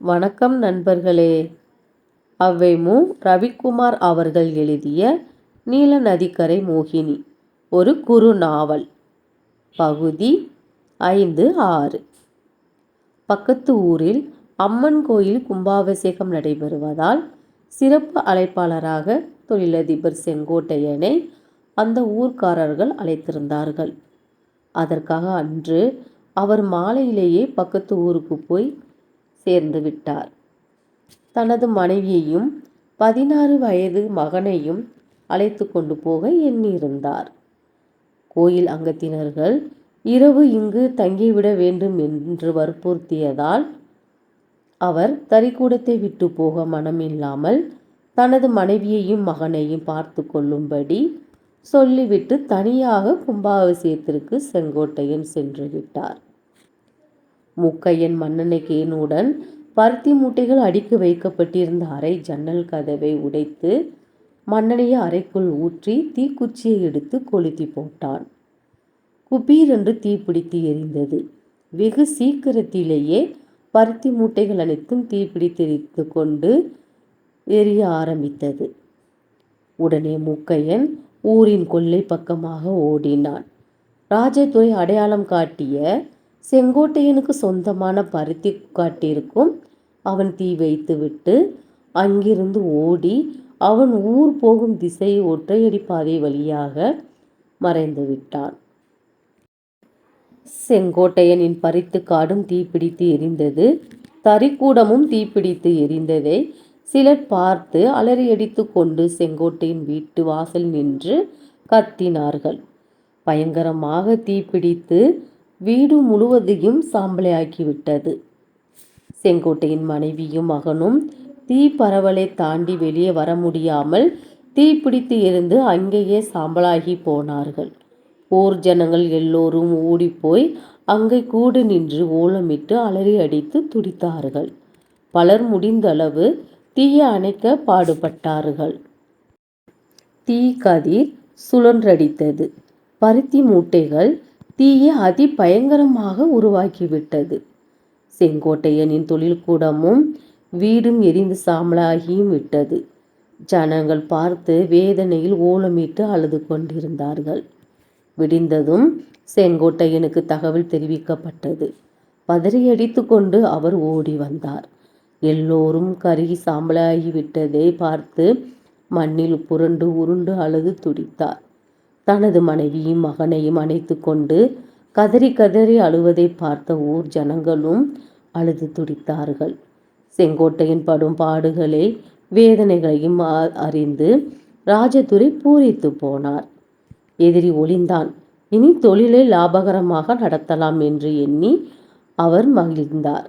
வணக்கம் நண்பர்களே. அவ்வை மு. ரவிக்குமார் அவர்கள் எழுதிய நீல நதிக்கரை மோகினி ஒரு குறு நாவல் பகுதி ஐந்து ஆறு. பக்கத்து ஊரில் அம்மன் கோயில் கும்பாபிஷேகம் நடைபெறுவதால் சிறப்பு அழைப்பாளராக தொழிலதிபர் செங்கோட்டையனை அந்த ஊர்க்காரர்கள் அழைத்திருந்தார்கள். அதற்காக அன்று அவர் மாலையிலேயே பக்கத்து ஊருக்கு போய் சேர்ந்து விட்டார். தனது மனைவியையும் பதினாறு வயது மகனையும் அழைத்து கொண்டு போக எண்ணியிருந்தார். கோயில் அங்கத்தினர்கள் இரவு இங்கு தங்கிவிட வேண்டும் என்று வற்புறுத்தியதால் அவர் தறிக்கூடத்தை விட்டு போக மனமில்லாமல் தனது மனைவியையும் மகனையும் பார்த்து கொள்ளும்படி சொல்லிவிட்டு தனியாக கும்பாபிஷேகத்திற்கு செங்கோட்டையன் சென்று விட்டார். முக்கையன் மன்னனைக்கேனுடன் பருத்தி மூட்டைகள் அடுக்கி வைக்கப்பட்டிருந்த அறை ஜன்னல் கதவை உடைத்து மன்னனைய அறைக்குள் ஊற்றி தீக்குச்சியை எடுத்து கொளுத்தி போட்டான். குபீரென்று தீப்பிடித்து எரிந்தது. வெகு சீக்கிரத்திலேயே பருத்தி மூட்டைகள் அனைத்தும் தீப்பிடித்தெரித்து கொண்டு எரிய ஆரம்பித்தது. உடனே முக்கையன் ஊரின் கொல்லை பக்கமாக ஓடினான். ராஜதுரை அடையாளம் காட்டிய செங்கோட்டையனுக்கு சொந்தமான பருத்தி காட்டிற்கும் அவன் தீ வைத்துவிட்டு அங்கிருந்து ஓடி அவன் ஊர் போகும் திசை ஒற்றையடி பாதை வழியாக மறைந்து விட்டான். செங்கோட்டையனின் பறித்து காடும் தீப்பிடித்து எரிந்தது. தறிக்கூடமும் தீப்பிடித்து எரிந்ததை சிலர் பார்த்து அலறியடித்து கொண்டு செங்கோட்டையின் வீட்டு வாசல் நின்று கத்தினார்கள். பயங்கரமாக தீப்பிடித்து வீடு முழுவதையும் சாம்பலையாக்கிவிட்டது செங்கோட்டையின் மனைவியும் மகனும் தீ பரவலை தாண்டி வெளியே வர முடியாமல் தீப்பிடித்து இருந்து அங்கேயே சாம்பலாகி போனார்கள். ஊர் ஜனங்கள் எல்லோரும் ஓடிப்போய் அங்கே கூடு நின்று ஓலமிட்டு அலறி அடித்து துடித்தார்கள். பலர் முடிந்தளவு தீயை அணைக்க பாடுபட்டார்கள். தீ கதிர் சுழன்றடித்தது. பருத்தி மூட்டைகள் தீயை அதி பயங்கரமாக உருவாக்கிவிட்டது. செங்கோட்டையனின் தொழில்கூடமும் வீடும் எரிந்து சாம்பலாகியும் விட்டது. ஜனங்கள் பார்த்து வேதனையில் ஓலமிட்டு அழுது கொண்டிருந்தார்கள். விடிந்ததும் செங்கோட்டையனுக்கு தகவல் தெரிவிக்கப்பட்டது. பதறியடித்து கொண்டு அவர் ஓடி வந்தார். எல்லோரும் கருகி சாம்பலாகிவிட்டதை பார்த்து மண்ணில் புரண்டு உருண்டு அழுது துடித்தார். தனது மனைவியும் மகனையும் அணைத்து கொண்டு கதறி கதறி அழுவதை பார்த்த ஊர் ஜனங்களும் அழுது துடித்தார்கள். செங்கோட்டையின் படும் பாடுகளை வேதனைகளையும் அறிந்து ராஜதுரை பூரித்து போனார். எதிரி ஒளிந்தான். இனி தொழிலை லாபகரமாக நடத்தலாம் என்று எண்ணி அவர் மகிழ்ந்தார்.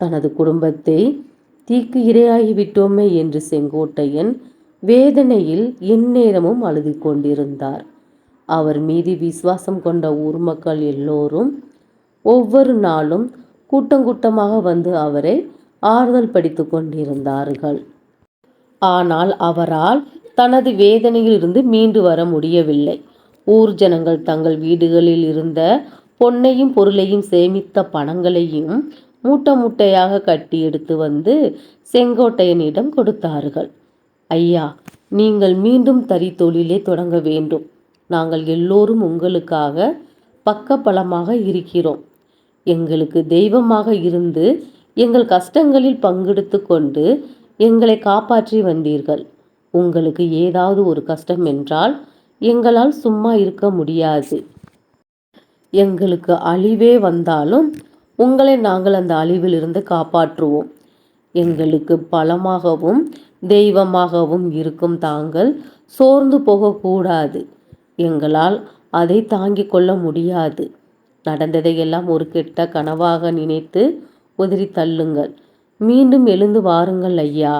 தனது குடும்பத்தை தீக்கு இரையாகிவிட்டோமே என்று செங்கோட்டையன் வேதனையில் எந்நேரமும் அழுது கொண்டிருந்தார் அவர் மீது விசுவாசம் கொண்ட ஊர் மக்கள் எல்லோரும் ஒவ்வொரு நாளும் கூட்டங்கூட்டமாக வந்து அவரை ஆறுதல் படித்து கொண்டிருந்தார்கள். ஆனால் அவரால் தனது வேதனையிலிருந்து மீண்டு வர முடியவில்லை. ஊர் ஜனங்கள் தங்கள் வீடுகளில் இருந்த பொன்னையும் பொருளையும் சேமித்த பணங்களையும் மூட்டை மூட்டையாக கட்டி எடுத்து வந்து செங்கோட்டையனிடம் கொடுத்தார்கள். ஐயா நீங்கள் மீண்டும் தறி தொழிலே தொடங்க வேண்டும். நாங்கள் எல்லோரும் உங்களுக்காக பக்கபலமாக இருக்கிறோம். எங்களுக்கு தெய்வமாக இருந்து எங்கள் கஷ்டங்களில் பங்கெடுத்து கொண்டு எங்களை காப்பாற்றி வந்தீர்கள். உங்களுக்கு ஏதாவது ஒரு கஷ்டம் என்றால் எங்களால் சும்மா இருக்க முடியாது. எங்களுக்கு அழிவே வந்தாலும் உங்களை நாங்கள் அந்த அழிவிலிருந்து காப்பாற்றுவோம். எங்களுக்கு பலமாகவும் தெய்வமாகவும் இருக்கும் தாங்கள் சோர்ந்து போகக்கூடாது. எங்களால் அதை தாங்கிக் கொள்ள முடியாது. நடந்ததையெல்லாம் ஒரு கெட்ட கனவாக நினைத்து உதறி தள்ளுங்கள். மீண்டும் எழுந்து வாருங்கள் ஐயா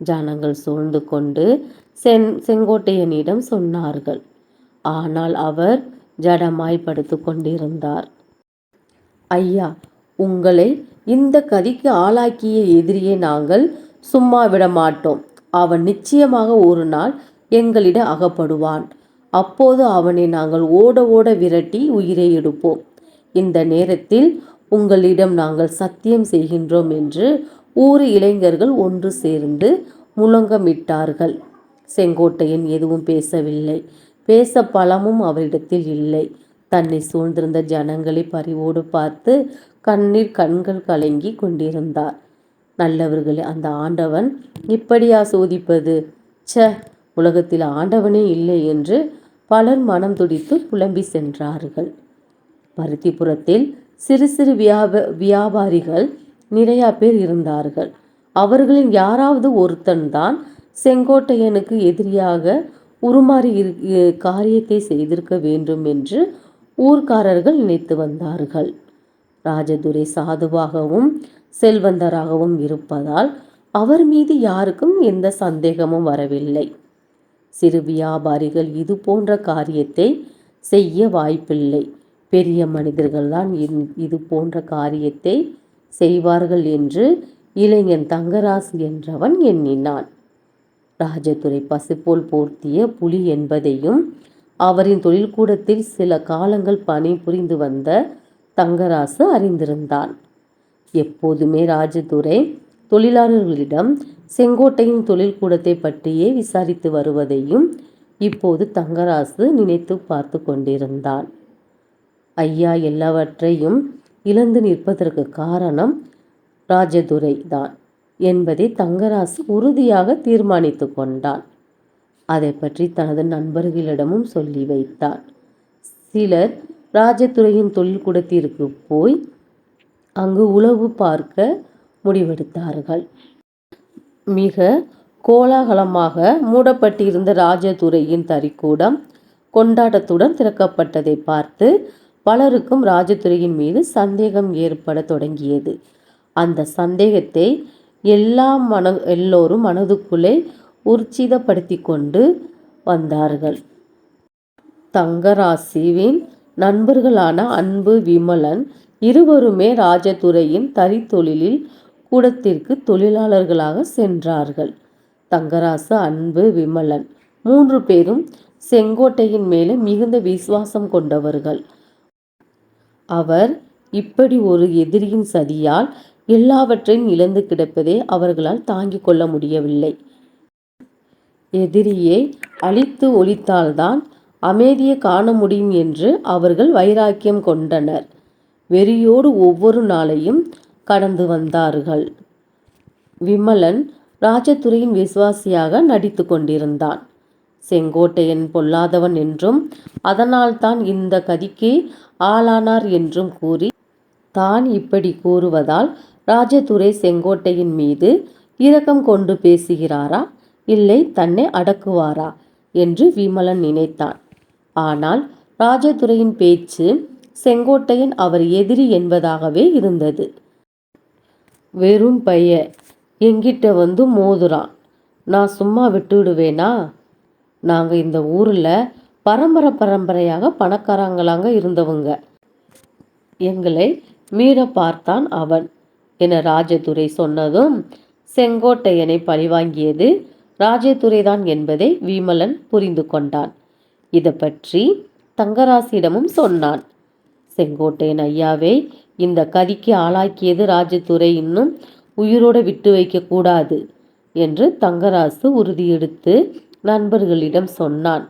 ஜனங்கள் சூழ்ந்து கொண்டு சென் செங்கோட்டையனிடம் சொன்னார்கள். ஆனால் அவர் ஜடமாய் படுத்து கொண்டிருந்தார். ஐயா உங்களை இந்த கதிக்கு ஆளாக்கிய எதிரியை நாங்கள் சும்மா விட மாட்டோம் அவன் நிச்சயமாக ஒரு நாள் எங்களிடம் அகப்படுவான். அப்போது அவனை நாங்கள் ஓட ஓட விரட்டி உயிரை எடுப்போம். இந்த நேரத்தில் உங்களிடம் நாங்கள் சத்தியம் செய்கின்றோம் என்று ஊர் இளைஞர்கள் ஒன்று சேர்ந்து முழங்கமிட்டார்கள். செங்கோட்டையன் எதுவும் பேசவில்லை. பேச பலமும் அவரிடத்தில் இல்லை. தன்னை சூழ்ந்திருந்த ஜனங்களை பரிவோடு பார்த்து கண்ணீர் கண்கள் கலங்கி கொண்டிருந்தார். நல்லவர்களே அந்த ஆண்டவன் இப்படியா சோதிப்பது? ச்ச உலகத்தில் ஆண்டவனே இல்லை என்று பலர் மனம் துடித்து புலம்பி சென்றார்கள். பருத்திப்புறத்தில் சிறு சிறு வியாப வியாபாரிகள் நிறையா பேர் இருந்தார்கள். அவர்களில் யாராவது ஒருத்தன்தான் செங்கோட்டையனுக்கு எதிரியாக உருமாறி இரு காரியத்தை செய்திருக்க வேண்டும் என்று ஊர்க்காரர்கள் நினைத்து வந்தார்கள். ராஜதுரை சாதுவாகவும் செல்வந்தராகவும் இருப்பதால் அவர் மீது யாருக்கும் எந்த சந்தேகமும் வரவில்லை. சிறு வியாபாரிகள் இது போன்ற காரியத்தை செய்ய வாய்ப்பில்லை. பெரிய மனிதர்கள்தான் இது போன்ற காரியத்தை செய்வார்கள் என்று இளைஞன் தங்கராசு என்றவன் எண்ணினான். ராஜதுரை பசுபோல் போர்த்திய புலி என்பதையும் அவரின் தொழில்கூடத்தில் சில காலங்கள் பணிபுரிந்து வந்த தங்கராசு அறிந்திருந்தான். எப்போதுமே ராஜதுரை தொழிலாளர்களிடம் செங்கோட்டையின் தொழில்கூடத்தை பற்றியே விசாரித்து வருவதையும் இப்போது தங்கராசு நினைத்து பார்த்து கொண்டிருந்தான். ஐயா எல்லாவற்றையும் இழந்து நிற்பதற்கு காரணம் ராஜதுரை தான் என்பதை தங்கராசு உறுதியாக தீர்மானித்து கொண்டான். அதை பற்றி தனது நண்பர்களிடமும் சொல்லி வைத்தான் சிலர் ராஜதுரையின் தொழில்கூடத்திற்கு போய் அங்கு உளவு பார்க்க முடிவெடுத்தார்கள். மிக கோலாகலமாக மூடப்பட்டிருந்த ராஜதுரையின் தறிக்கூடம் கொண்டாட்டத்துடன் திறக்கப்பட்டதை பார்த்து பலருக்கும் ராஜதுரையின் மீது சந்தேகம் ஏற்பட தொடங்கியது. அந்த சந்தேகத்தை எல்லா மன எல்லோரும் மனதுக்குள்ளே உற்சிதப்படுத்தி கொண்டு வந்தார்கள். தங்கராசிவின் நண்பர்களான அன்பு விமலன் இருவருமே ராஜதுரையின் தறித்தொழிலில் கூடத்திற்கு தொழிலாளர்களாக சென்றார்கள். தங்கராசு அன்பு விமலன் மூன்று பேரும் செங்கோட்டையின் மேலே மிகுந்த விசுவாசம் கொண்டவர்கள். அவர் இப்படி ஒரு எதிரியின் சதியால் எல்லாவற்றையும் இழந்து கிடப்பதே அவர்களால் தாங்கிக் கொள்ள முடியவில்லை. எதிரியை அழித்து ஒழித்தால்தான் அமைதியை காண முடியும் என்று அவர்கள் வைராக்கியம் கொண்டனர். வெறியோடு ஒவ்வொரு நாளையும் கடந்து வந்தார்கள். விமலன் ராஜதுரையின் விசுவாசியாக நடித்து கொண்டிருந்தான். செங்கோட்டையன் பொல்லாதவன் என்றும் அதனால்தான் இந்த கதிக்கு ஆளானார் என்றும் கூறி தான் இப்படி கூறுவதால் ராஜதுரை செங்கோட்டையின் மீது இரக்கம் கொண்டு பேசுகிறாரா? இல்லை தன்னை அடக்குவாரா? என்று விமலன் நினைத்தான். ஆனால் ராஜதுரையின் பேச்சு செங்கோட்டையன் அவர் எதிரி என்பதாகவே இருந்தது. வெறும் பைய என்கிட்ட வந்து மோதுறான் நான் சும்மா விட்டுவிடுவேனா நாங்கள் இந்த ஊரில் பரம்பரை பரம்பரையாக பணக்காரங்களாங்க இருந்தவங்க. எங்களை மீற பார்த்தான் அவன் என ராஜதுரை சொன்னதும் செங்கோட்டையனை பழிவாங்கியது ராஜதுரை தான் என்பதை விமலன் புரிந்து கொண்டான். இதை பற்றி தங்கராசியிடமும் சொன்னான். செங்கோட்டையன் ஐயாவை இந்த கதிக்கு ஆளாக்கியது ராஜதுரை இன்னும் உயிரோடு விட்டு வைக்கக்கூடாது என்று தங்கராசு உறுதியெடுத்து நண்பர்களிடம் சொன்னான்.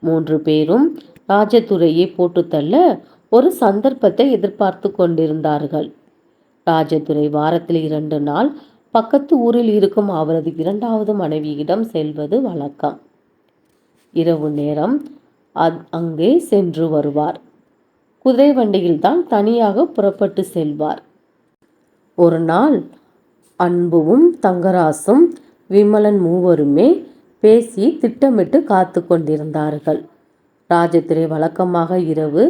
மூன்று பேரும் ராஜதுரையை போட்டுத் தள்ள ஒரு சந்தர்ப்பத்தை எதிர்பார்த்து கொண்டிருந்தார்கள். ராஜதுரை வாரத்தில் இரண்டு நாள் பக்கத்து ஊரில் இருக்கும் அவரது இரண்டாவது மனைவியிடம் செல்வது வழக்கம். இரவு நேரம் அங்கே சென்று வருவார். குதிரை வண்டியில்தான் தனியாக புறப்பட்டு செல்வார். ஒரு நாள் அன்புவும் தங்கராசும் விமலன் மூவருமே பேசி திட்டமிட்டு காத்து கொண்டிருந்தார்கள். ராஜத்திரை வழக்கமாக இரவு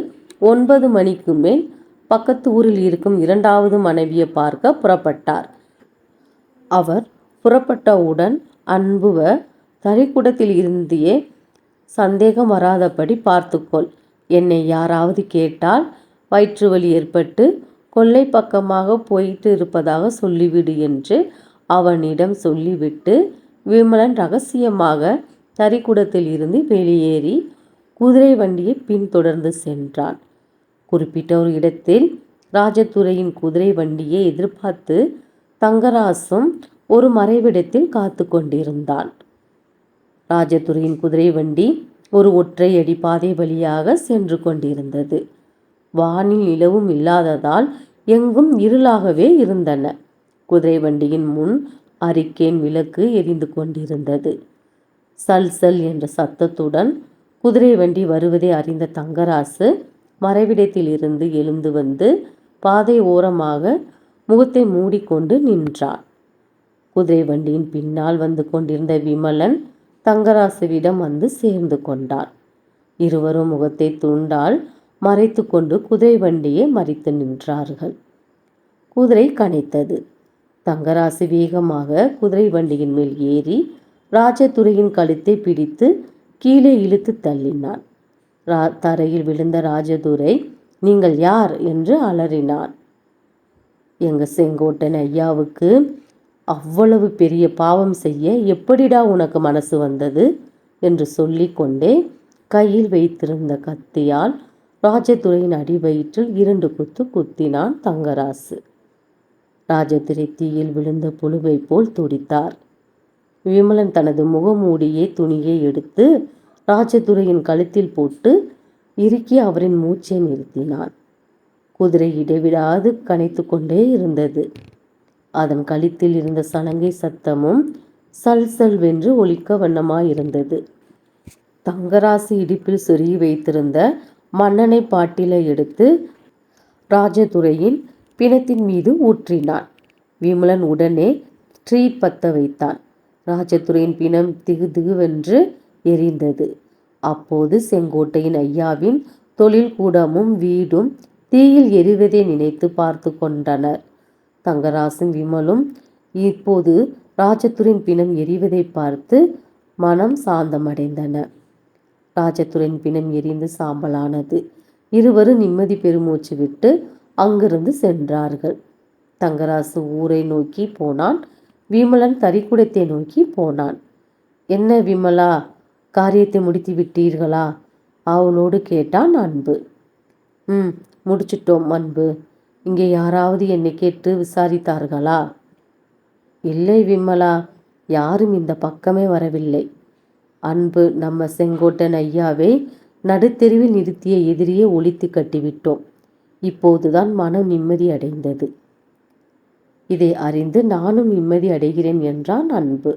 ஒன்பது மணிக்கு மேல் பக்கத்து ஊரில் இருக்கும் இரண்டாவது மனைவியை பார்க்க புறப்பட்டார். அவர் புறப்பட்டவுடன் அன்புவ தறிக்கூடத்தில் இருந்தே சந்தேகம் வராதபடி பார்த்துக்கொள் என்னை யாராவது கேட்டால் வயிற்று வலி ஏற்பட்டு கொல்லை பக்கமாக போயிட்டு இருப்பதாக சொல்லிவிடு என்று அவனிடம் சொல்லிவிட்டு விமலன் ரகசியமாக தறிக்கூடத்தில் இருந்து வெளியேறி குதிரை வண்டியை பின்தொடர்ந்து சென்றான். குறிப்பிட்ட ஒரு இடத்தில் ராஜதுரையின் குதிரை வண்டியை எதிர்பார்த்து தங்கராசும் ஒரு மறைவிடத்தில் காத்து கொண்டிருந்தான் ராஜதுரையின் குதிரை வண்டி ஒரு ஒற்றையடி பாதை வழியாக சென்று கொண்டிருந்தது. வானில் நிலவும் இல்லாததால் எங்கும் இருளாகவே இருந்தன. குதிரை வண்டியின் முன் அரிக்கேன் விளக்கு எரிந்து கொண்டிருந்தது. சல் சல் என்ற சத்தத்துடன் குதிரை வண்டி வருவதை அறிந்த தங்கராசு மறைவிடத்திலிருந்து எழுந்து வந்து பாதை ஓரமாக முகத்தை மூடிக்கொண்டு நின்றான். குதிரை வண்டியின் பின்னால் வந்து கொண்டிருந்த விமலன் தங்கராசுவிடம் வந்து சேர்ந்து கொண்டார் இருவரும் முகத்தை துண்டால் மறைத்து கொண்டு குதிரை வண்டியை மறித்து நின்றார்கள். குதிரை கனைத்தது. தங்கராசு வேகமாக குதிரை வண்டியின் மேல் ஏறி ராஜதுரையின் கழுத்தை பிடித்து கீழே இழுத்து தள்ளினான் ரா தரையில் விழுந்த ராஜதுரை நீங்கள் யார்? என்று அலறினான் எங்கள் செங்கோட்டன் ஐயாவுக்கு அவ்வளவு பெரிய பாவம் செய்ய எப்படிடா உனக்கு மனசு வந்தது? என்று சொல்லிக்கொண்டே கையில் வைத்திருந்த கத்தியால் ராஜதுரையின் அடி வயிற்றில் இரண்டு குத்து குத்தினான் தங்கராசு. ராஜதுரை தீயில் விழுந்த புழுவை போல் துடித்தார். விமலன் தனது முகமூடியே துணியை எடுத்து ராஜதுரையின் கழுத்தில் போட்டு இறுக்கி அவரின் மூச்சை நிறுத்தினான். குதிரை இடைவிடாது கனைத்து கொண்டே இருந்தது. அதன் கழுத்தில் இருந்த சலங்கை சத்தமும் சல் வென்று ஒலிக்க வண்ணமாயிருந்தது. தங்கராசு இடிப்பில் சொருகி வைத்திருந்த மன்னனை பாட்டிலை எடுத்து ராஜதுரையின் பிணத்தின் மீது ஊற்றினான். விமலன் உடனே ட்ரீ பத்த வைத்தான். ராஜதுரையின் பிணம் திகு திகுவென்று எரிந்தது. அப்போது செங்கோட்டையின் ஐயாவின் தொழில் கூடமும் வீடும் தீயில் எரிவதை நினைத்து பார்த்து கொண்டனர். தங்கராசும் விமலும் இப்போது ராஜத்துரின் பிணம் எரிவதை பார்த்து மனம் சாந்தமடைந்தன. ராஜதுரின் பிணம் எரிந்து சாம்பலானது. இருவரும் நிம்மதி பெருமூச்சு விட்டு அங்கிருந்து சென்றார்கள். தங்கராசு ஊரை நோக்கி போனான். விமலன் தறிக்குடத்தை நோக்கி போனான். என்ன விமலா காரியத்தை முடித்து விட்டீர்களா? அவளோடு கேட்டான் அன்பு. ம் முடிச்சிட்டோம் அன்பு. இங்கே யாராவது என்னை கேட்டு விசாரித்தார்களா? இல்லை விமலா யாரும் இந்த பக்கமே வரவில்லை. அன்பு நம்ம செங்கோட்டன் ஐயாவை நடுத்தெருவில் நிறுத்திய எதிரியே ஒழித்து கட்டிவிட்டோம். இப்போதுதான் மனம் நிம்மதி அடைந்தது. இதை அறிந்து நானும் நிம்மதி அடைகிறேன் என்றான் அன்பு.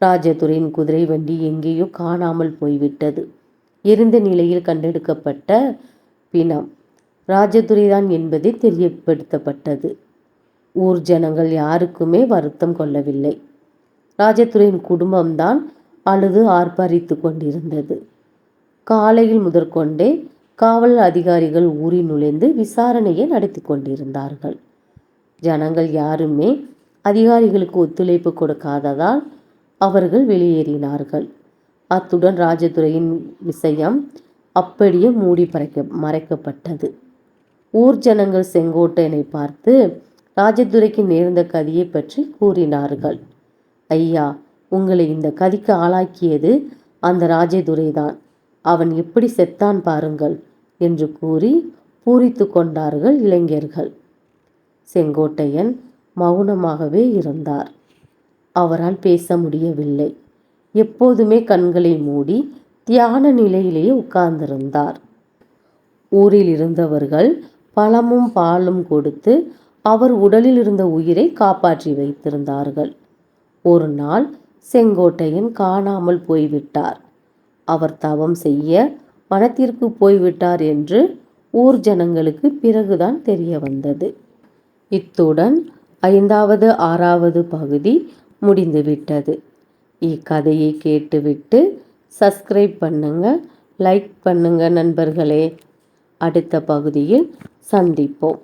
ராஜதுரையின் குதிரை வண்டி எங்கேயோ காணாமல் போய்விட்டது. எரிந்த நிலையில் கண்டெடுக்கப்பட்ட பிணம். ராஜதுரைதான் என்பதே தெரியப்படுத்தப்பட்டது. ஊர் ஜனங்கள் யாருக்குமே வருத்தம் கொள்ளவில்லை. ராஜதுரையின் குடும்பம்தான் அழுது ஆர்ப்பரித்து கொண்டிருந்தது. காலையில் முதற்கொண்டே காவல் அதிகாரிகள் ஊரில் நுழைந்து விசாரணையை நடத்தி கொண்டிருந்தார்கள். ஜனங்கள் யாருமே அதிகாரிகளுக்கு ஒத்துழைப்பு கொடுக்காததால் அவர்கள் வெளியேறினார்கள். அத்துடன் ராஜதுரையின் விஷயம் அப்படியே மூடி மறைக்கப்பட்டது. ஊர் ஜனங்கள் செங்கோட்டையனை பார்த்து ராஜதுரைக்கு நேர்ந்த கதியை பற்றி கூறினார்கள். ஐயா உங்களை இந்த கதிக்கு ஆளாக்கியது அந்த ராஜதுரைதான். அவன் எப்படி செத்தான் பாருங்கள் என்று கூறி பூரித்து கொண்டார்கள் இளைஞர்கள். செங்கோட்டையன் மௌனமாகவே இருந்தார். அவரால் பேச முடியவில்லை. எப்போதுமே கண்களை மூடி தியான நிலையிலேயே உட்கார்ந்திருந்தார். ஊரில் இருந்தவர்கள் பழமும் பாலும் கொடுத்து அவர் உடலில் இருந்த உயிரை காப்பாற்றி வைத்திருந்தார்கள். ஒரு நாள் செங்கோட்டையன் காணாமல் போய்விட்டார். அவர் தவம் செய்ய வனத்திற்கு போய்விட்டார் என்று ஊர் ஜனங்களுக்கு பிறகுதான் தெரிய வந்தது. இத்துடன் ஐந்தாவது ஆறாவது பகுதி முடிந்துவிட்டது. இக்கதையை கேட்டுவிட்டு சப்ஸ்கிரைப் பண்ணுங்க லைக் பண்ணுங்க நண்பர்களே. அடுத்த பகுதியில் சந்திப்போம்.